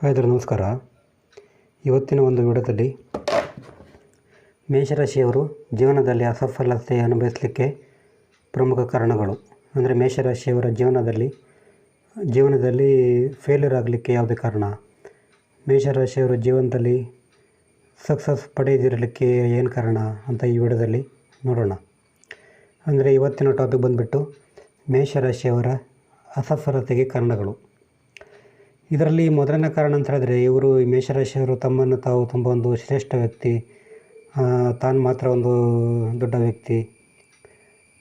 ಹಾಯ್ದರು ನಮಸ್ಕಾರ. ಇವತ್ತಿನ ಒಂದು ವಿಡಿಯೋದಲ್ಲಿ ಮೇಷರಾಶಿಯವರು ಜೀವನದಲ್ಲಿ ಅಸಫಲತೆ ಅನುಭವಿಸಲಿಕ್ಕೆ ಪ್ರಮುಖ ಕಾರಣಗಳು. ಅಂದರೆ ಮೇಷರಾಶಿಯವರ ಜೀವನದಲ್ಲಿ ಜೀವನದಲ್ಲಿ ಫೇಲ್ಯೂರ್ ಆಗಲಿಕ್ಕೆ ಯಾವುದೇ ಕಾರಣ. ಮೇಷರಾಶಿಯವರ ಜೀವನದಲ್ಲಿ ಸಕ್ಸಸ್ ಪಡೆಯದಿರಲಿಕ್ಕೆ ಏನು ಕಾರಣ ಅಂತ ಈ ವಿಡಿಯೋದಲ್ಲಿ ನೋಡೋಣ. ಅಂದರೆ ಇವತ್ತಿನ ಟಾಪಿಕ್ ಬಂದುಬಿಟ್ಟು ಮೇಷರಾಶಿಯವರ ಅಸಫಲತೆಗೆ ಕಾರಣಗಳು. ಇದರಲ್ಲಿ ಮೊದಲನೇ ಕಾರಣ ಅಂತ ಹೇಳಿದ್ರೆ ಇವರು ಮೇಷರಾಶಿಯವರು ತಮ್ಮನ್ನು ತಾವು ತುಂಬ ಒಂದು ಶ್ರೇಷ್ಠ ವ್ಯಕ್ತಿ. ತಾನು ಮಾತ್ರ ಒಂದು ದೊಡ್ಡ ವ್ಯಕ್ತಿ.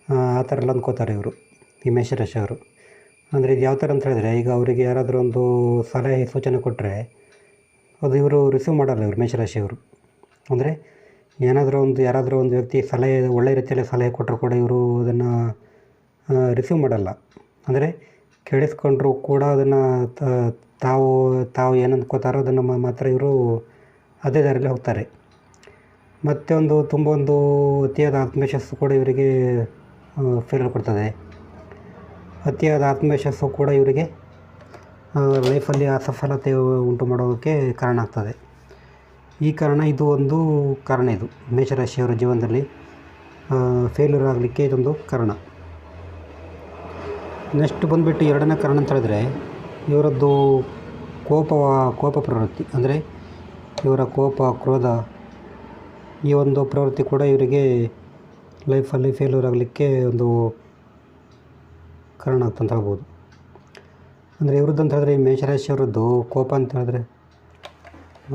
ಆ ಥರ ಎಲ್ಲ ಅಂದ್ಕೋತಾರೆ ಇವರು ಈ ಮೇಷರಾಶಿಯವರು ಅಂದರೆ ಇದು ಯಾವ ಥರ ಅಂತ ಹೇಳಿದ್ರೆ ಈಗ ಅವರಿಗೆ ಯಾರಾದರೂ ಒಂದು ಸಲಹೆ, ಸೂಚನೆ ಕೊಟ್ಟರೆ ಅದು ಇವರು ರಿಸೀವ್ ಮಾಡಲ್ಲ ಇವರು ಮೇಷರಾಶಿಯವರು ಅಂದರೆ ಏನಾದರೂ ಒಂದು, ಯಾರಾದರೂ ಒಂದು ವ್ಯಕ್ತಿ ಸಲಹೆ ಒಳ್ಳೆಯ ರೀತಿಯಲ್ಲಿ ಸಲಹೆ ಕೊಟ್ಟರು ಕೂಡ ಇವರು ಅದನ್ನು ರಿಸೀವ್ ಮಾಡಲ್ಲ. ಅಂದರೆ ಕೇಳಿಸ್ಕೊಂಡ್ರು ಕೂಡ ಅದನ್ನು ತಾವು ತಾವು ಏನು ಅಂದ್ಕೋತಾರೋ ಅದನ್ನು ಮಾತ್ರ ಇವರು ಅದೇ ದಾರಿಯಲ್ಲಿ ಹೋಗ್ತಾರೆ. ಮತ್ತೆ ಒಂದು ತುಂಬ ಒಂದು ಅತಿಯಾದ ಆತ್ಮವಿಶ್ವಾಸ ಕೂಡ ಇವರಿಗೆ ಫೇಲ್ ಕೊಡ್ತದೆ. ಅತಿಯಾದ ಆತ್ಮವಿಶ್ವಾಸ ಕೂಡ ಇವರಿಗೆ ಲೈಫಲ್ಲಿ ಅಸಫಲತೆ ಉಂಟು ಮಾಡೋದಕ್ಕೆ ಕಾರಣ ಆಗ್ತದೆ. ಈ ಕಾರಣ ಇದು ಒಂದು ಕಾರಣ ಇದು. ಮೇಷರಾಶಿಯವರ ಜೀವನದಲ್ಲಿ ಫೇಲ್ಯೂರ್ ಆಗಲಿಕ್ಕೆ ಇದೊಂದು ಕಾರಣ. ನೆಕ್ಸ್ಟ್ ಬಂದುಬಿಟ್ಟು ಎರಡನೇ ಕಾರಣ ಅಂತ ಹೇಳಿದ್ರೆ, ಇವರದ್ದು ಕೋಪ ಕೋಪ ಪ್ರವೃತ್ತಿ, ಅಂದರೆ ಇವರ ಕೋಪ, ಕ್ರೋಧ, ಈ ಒಂದು ಪ್ರವೃತ್ತಿ ಕೂಡ ಇವರಿಗೆ ಲೈಫಲ್ಲಿ ಫೇಲ್ಯೂರ್ ಆಗಲಿಕ್ಕೆ ಒಂದು ಕಾರಣ ಆಗ್ತಂತ ಹೇಳ್ಬೋದು. ಅಂದರೆ ಇವ್ರದ್ದು ಅಂತ ಹೇಳಿದ್ರೆ ಈ ಮೇಷರಾಶಿಯವರದ್ದು ಕೋಪ ಅಂತ ಹೇಳಿದ್ರೆ,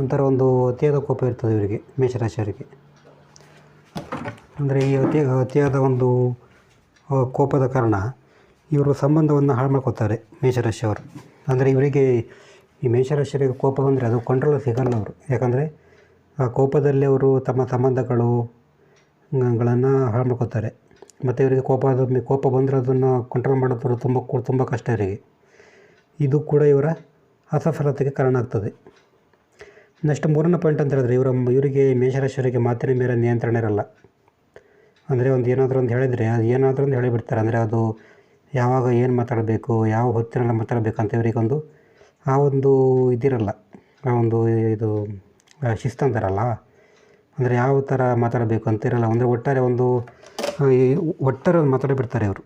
ಒಂಥರ ಒಂದು ಅತಿಯಾದ ಕೋಪ ಇರ್ತದೆ ಇವರಿಗೆ ಮೇಷರಾಶಿಯವರಿಗೆ ಅಂದರೆ ಈ ಅತಿ ಅತಿಯಾದ ಒಂದು ಕೋಪದ ಕಾರಣ ಇವರು ಸಂಬಂಧವನ್ನು ಹಾಳು ಮಾಡ್ಕೋತಾರೆ ಮೇಷರಾಶಿಯವರು ಅಂದರೆ ಇವರಿಗೆ ಈ ಮೇಷರಾಶಿಯವರಿಗೆ ಕೋಪ ಬಂದರೆ ಅದು ಕಂಟ್ರೋಲ್ ಸಿಗಲ್ಲ ಅವರು. ಯಾಕಂದರೆ ಆ ಕೋಪದಲ್ಲಿ ಅವರು ತಮ್ಮ ಸಂಬಂಧಗಳು, ಗಳನ್ನು ಹಾಳು ಮಾಡ್ಕೋತಾರೆ. ಮತ್ತು ಇವರಿಗೆ ಕೋಪ ಕೋಪ ಬಂದರೆ ಅದನ್ನು ಕಂಟ್ರೋಲ್ ಮಾಡೋದು ತುಂಬ ತುಂಬ ಕಷ್ಟ ಇವರಿಗೆ ಇದು ಕೂಡ ಇವರ ಅಸಫಲತೆಗೆ ಕಾರಣ ಆಗ್ತದೆ. ನೆಕ್ಸ್ಟ್ ಮೂರನೇ ಪಾಯಿಂಟ್ ಅಂತ ಹೇಳಿದ್ರೆ ಇವರ, ಇವರಿಗೆ ಮೇಷರಾಶಿಯವರಿಗೆ ಮಾತಿನ ಮೇಲೆ ನಿಯಂತ್ರಣ ಇರಲ್ಲ. ಅಂದರೆ ಒಂದು ಏನಾದರೂ ಒಂದು ಹೇಳಿದರೆ, ಅದು ಏನಾದರೂ ಒಂದು ಹೇಳಿಬಿಡ್ತಾರೆ. ಅಂದರೆ ಅದು ಯಾವಾಗ ಏನು ಮಾತಾಡಬೇಕು, ಯಾವ ಹೊತ್ತಿನಲ್ಲಿ ಅಂತ ಇವರಿಗೊಂದು ಆ ಒಂದು ಇದಿರಲ್ಲ. ಆ ಒಂದು ಇದು ಶಿಸ್ತು ಅಂತಾರಲ್ಲ. ಅಂದರೆ ಯಾವ ಥರ ಮಾತಾಡಬೇಕು ಅಂತ ಇರಲ್ಲ. ಅಂದರೆ ಒಟ್ಟಾರೆ ಒಂದು ಒಟ್ಟಾರೆ ಒಂದು ಮಾತಾಡಿಬಿಡ್ತಾರೆ ಇವರು.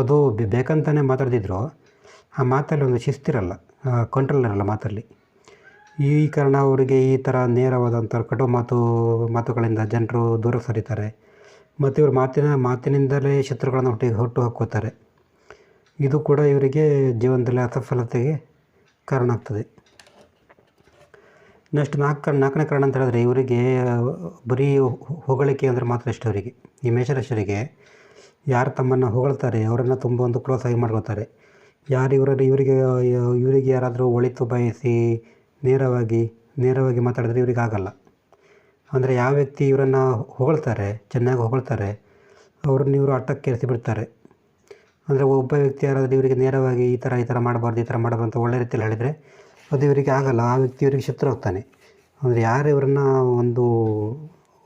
ಅದು ಬೇಕಂತಲೇ ಬೇಕಂತಾನೆ ಮಾತಾಡ್ದಿದ್ರು, ಆ ಮಾತಲ್ಲಿ ಒಂದು ಶಿಸ್ತಿರಲ್ಲ. ಕಂಟ್ರೋಲ್ ಇರಲ್ಲ ಮಾತಲ್ಲಿ. ಈ ಕಾರಣ ಅವರಿಗೆ ಈ ಥರ ನೇರವಾದಂಥ ಕಟು ಮಾತು, ಮಾತುಗಳಿಂದ ಜನರು ದೂರ ಸರಿತಾರೆ. ಮತ್ತು ಇವರು ಮಾತಿನ, ಮಾತಿನಿಂದಲೇ ಶತ್ರುಗಳನ್ನು ಹುಟ್ಟಿ, ಹುಟ್ಟು ಹಾಕೋತಾರೆ ಇದು ಕೂಡ ಇವರಿಗೆ ಜೀವನದಲ್ಲಿ ಅಸಫಲತೆಗೆ ಕಾರಣ ಆಗ್ತದೆ. ನೆಕ್ಸ್ಟ್ ನಾಲ್ಕು, ನಾಲ್ಕನೇ ಕಾರಣ ಅಂತ ಹೇಳಿದ್ರೆ ಇವರಿಗೆ, ಬರೀ ಹೊಗಳಿಕೆ ಅಂದರೆ ಮಾತ್ರ ಇಷ್ಟ ಅವರಿಗೆ. ಈ ಮೇಷರಾಶಿಯವರಿಗೆ ಯಾರು ತಮ್ಮನ್ನು ಹೊಗಳ್ತಾರೆ, ಅವರನ್ನು ತುಂಬ ಒಂದು ಆಗಿ ಮಾಡ್ಕೊಳ್ತಾರೆ. ಯಾರು ಇವರ ಇವರಿಗೆ ಇವರಿಗೆ ಯಾರಾದರೂ ಒಳಿತು ಬಯಸಿ ನೇರವಾಗಿ ನೇರವಾಗಿ ಮಾತಾಡಿದ್ರೆ ಇವರಿಗೆ ಆಗಲ್ಲ. ಅಂದರೆ ಯಾವ ವ್ಯಕ್ತಿ ಇವರನ್ನು ಹೊಗಳ್ತಾರೆ, ಚೆನ್ನಾಗಿ ಹೊಗಳ್ತಾರೆ, ಅವ್ರನ್ನ ಇವರು ಅಟ್ಟಕ್ಕೆ ಬಿಡ್ತಾರೆ ಅಂದರೆ ಒಬ್ಬ ವ್ಯಕ್ತಿ ಯಾರಾದರೂ ಇವರಿಗೆ ನೇರವಾಗಿ ಈ ಥರ ಈ ಥರ ಮಾಡಬಾರ್ದು, ಈ ಥರ ಮಾಡಬಾರ್ದು ಅಂತ ಒಳ್ಳೆ ರೀತಿಯಲ್ಲಿ ಹೇಳಿದರೆ, ಅದು ಇವರಿಗೆ ಆಗಲ್ಲ, ಆ ವ್ಯಕ್ತಿ ಇವರಿಗೆ ಶತ್ರು ಆಗ್ತಾನೆ. ಅಂದರೆ ಯಾರು ಇವರನ್ನ ಒಂದು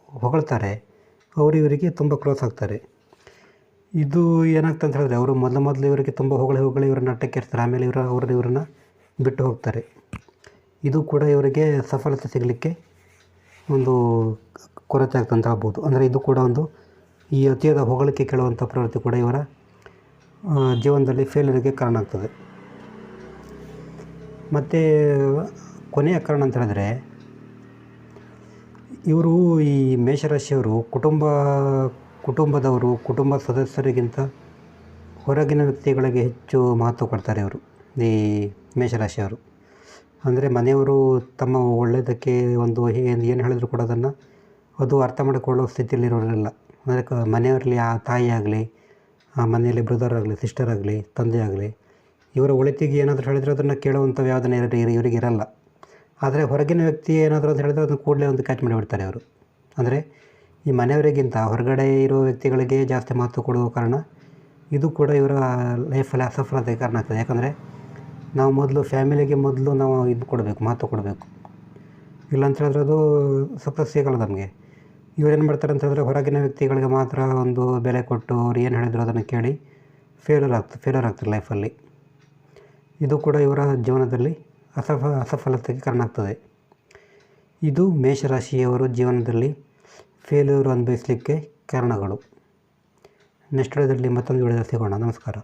ಹೊಗಳ್ತಾರೆ, ಅವರು ಇವರಿಗೆ ತುಂಬ ಕ್ಲೋಸ್ ಆಗ್ತಾರೆ. ಇದು ಏನಾಗ್ತದೆ ಅಂತ ಹೇಳಿದ್ರೆ, ಅವರು ಮೊದಲು ಮೊದಲು ಇವರಿಗೆ ತುಂಬ ಹೊಗಳಿ ಹೊಗಳಿ ಇವರನ್ನ ಅಟ್ಟಕ್ಕೆ ಇರ್ತಾರೆ, ಆಮೇಲೆ ಇವರು ಅವರು ಇವರನ್ನ ಬಿಟ್ಟು ಹೋಗ್ತಾರೆ. ಇದು ಕೂಡ ಇವರಿಗೆ ಸಫಲತೆ ಸಿಗಲಿಕ್ಕೆ ಒಂದು ಕೊರತೆ ಅಂತ ಹೇಳ್ಬೋದು ಅಂದರೆ ಇದು ಕೂಡ ಒಂದು ಈ ಅತಿಯಾದ ಹೊಗಳಿಕೆ ಕೇಳುವಂಥ ಪ್ರವೃತ್ತಿ ಕೂಡ ಇವರ ಜೀವನದಲ್ಲಿ ಫೇಲ್ಯೂರಿಗೆ ಕಾರಣ ಆಗ್ತದೆ ಮತ್ತು ಕೊನೆಯ ಕಾರಣ ಅಂತ ಹೇಳಿದ್ರೆ, ಇವರು ಈ ಮೇಷರಾಶಿಯವರು ಕುಟುಂಬ, ಕುಟುಂಬದವರು, ಕುಟುಂಬ ಸದಸ್ಯರಿಗಿಂತ ಹೊರಗಿನ ವ್ಯಕ್ತಿಗಳಿಗೆ ಹೆಚ್ಚು ಮಹತ್ವ ಕೊಡ್ತಾರೆ ಇವರು, ಈ ಮೇಷರಾಶಿಯವರು. ಅಂದರೆ ಮನೆಯವರು ತಮ್ಮ ಒಳ್ಳೆಯದಕ್ಕೆ ಒಂದು ಏನು ಏನು ಹೇಳಿದ್ರು ಕೂಡ ಅದನ್ನು ಅದು ಅರ್ಥ ಮಾಡಿಕೊಳ್ಳೋ ಸ್ಥಿತಿಯಲ್ಲಿರೋರಿಲ್ಲ. ಅಂದರೆ ಕ, ಮನೆಯವರಲ್ಲಿ ಆ ತಾಯಿ ಆಗಲಿ ಆ ಮನೆಯಲ್ಲಿ ಬ್ರದರ್ ಆಗಲಿ ಸಿಸ್ಟರ್ ಆಗಲಿ, ತಂದೆ ಆಗಲಿ, ಇವರ ಒಳಿತಿಗೆ ಏನಾದರೂ ಹೇಳಿದರೆ ಅದನ್ನು ಕೇಳುವಂಥ ಯಾವುದನ್ನ ಇವರಿಗೆ ಇರಲ್ಲ. ಆದರೆ ಹೊರಗಿನ ವ್ಯಕ್ತಿ ಏನಾದರೂ ಅಂತ ಹೇಳಿದರೆ ಅದನ್ನು ಕೂಡಲೇ ಒಂದು ಕ್ಯಾಚ್ ಮಾಡಿಬಿಡ್ತಾರೆ ಅವರು. ಅಂದರೆ ಈ ಮನೆಯವರಿಗಿಂತ ಹೊರಗಡೆ ಇರೋ ವ್ಯಕ್ತಿಗಳಿಗೆ ಜಾಸ್ತಿ ಮಹತ್ವ ಕೊಡುವ ಕಾರಣ ಇದು ಕೂಡ ಇವರ ಲೈಫಲ್ಲಿ ಅಸಫಲತೆ ಕಾರಣ ಆಗ್ತದೆ. ಯಾಕಂದರೆ ನಾವು ಮೊದಲು ಫ್ಯಾಮಿಲಿಗೆ ಮೊದಲು ನಾವು ಇದು ಕೊಡಬೇಕು, ಮಹತ್ವ ಕೊಡಬೇಕು. ಇಲ್ಲ ಅಂತ ಹೇಳಿದ್ರೆ ಅದು ಸಕ್ಸಸ್ ಸಿಗಲ್ಲ ನಮಗೆ. ಇವರೇನು ಮಾಡ್ತಾರೆ ಅಂತ ಹೇಳಿದ್ರೆ ಹೊರಗಿನ ವ್ಯಕ್ತಿಗಳಿಗೆ ಮಾತ್ರ ಒಂದು ಬೆಲೆ ಕೊಟ್ಟು ಅವ್ರು ಏನು ಹೇಳಿದ್ರು ಅದನ್ನು ಕೇಳಿ ಫೇಲರ್ ಆಗ್ತಾರೆ ಫೇಲರ್ ಆಗ್ತಾರೆ ಲೈಫಲ್ಲಿ ಇದು ಕೂಡ ಇವರ ಜೀವನದಲ್ಲಿ ಅಸಫ, ಅಸಫಲತೆಗೆ ಕಾರಣ ಆಗ್ತದೆ. ಇದು ಮೇಷರಾಶಿಯವರು ಜೀವನದಲ್ಲಿ ಫೇಲ್ಯೂರ್ ಅನುಭವಿಸಲಿಕ್ಕೆ ಕಾರಣಗಳು. ನೆಕ್ಸ್ಟ್ ವಿಡಿಯೋದಲ್ಲಿ ಮತ್ತೊಂದು ವಿಡಿಯೋ ಸಿಗೋಣ. ನಮಸ್ಕಾರ.